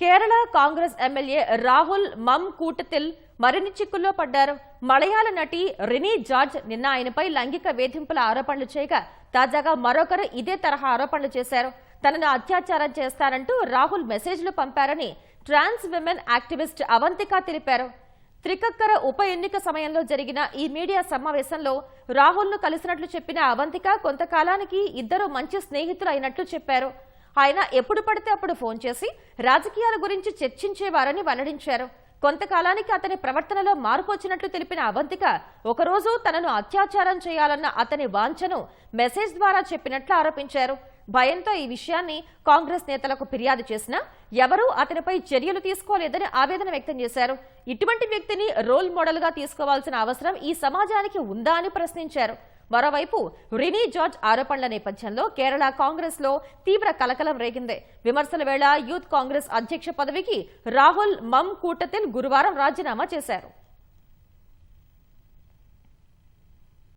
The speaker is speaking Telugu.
కేరళ కాంగ్రెస్ ఎమ్మెల్యే రాహుల్ మమ్ కూటతిల్ మరిన్ని చిక్కుల్లో పడ్డారు. మలయాళ నటి రినీ జార్జ్ నిన్న ఆయనపై లైంగిక వేధింపుల ఆరోపణలు చేయగా తాజాగా మరొకరు ఇదే తరహా ఆరోపణలు చేశారు. తనను అత్యాచారం చేస్తారంటూ రాహుల్ మెసేజ్లు పంపారని ట్రాన్స్ విమెన్ యాక్టివిస్ట్ అవంతిక తెలిపారు. త్రికక్కర ఉప ఎన్నిక సమయంలో జరిగిన ఈ మీడియా సమావేశంలో రాహుల్ను కలిసినట్లు చెప్పిన అవంతిక కొంతకాలానికి ఇద్దరు మంచి స్నేహితులు అయినట్లు చెప్పారు. ఆయన ఎప్పుడు పడితే అప్పుడు ఫోన్ చేసి రాజకీయాల గురించి చర్చించేవారని వెల్లడించారు. కొంతకాలానికి అతని ప్రవర్తనలో మార్పు వచ్చినట్లు తెలిపిన అవంతిక ఒకరోజు తనను అత్యాచారం చేయాలన్న అతని వాంఛను మెసేజ్ ద్వారా చెప్పినట్లు ఆరోపించారు. భయంతో ఈ విషయాన్ని కాంగ్రెస్ నేతలకు ఫిర్యాదు చేసినా ఎవరూ అతనిపై చర్యలు తీసుకోలేదని ఆవేదన వ్యక్తం చేశారు. ఇటువంటి వ్యక్తిని రోల్ మోడల్గా తీసుకోవాల్సిన అవసరం ఈ సమాజానికి ఉందా అని ప్రశ్నించారు. మరోవైపు రినీ జార్జ్ ఆరోపణల నేపథ్యంలో కేరళ కాంగ్రెస్లో తీవ్ర కలకలం రేగింది. విమర్శల వేళ యూత్ కాంగ్రెస్ అధ్యక్ష పదవికి రాహుల్ మమ్ కూటతిల్ గురువారం రాజీనామా చేశారు.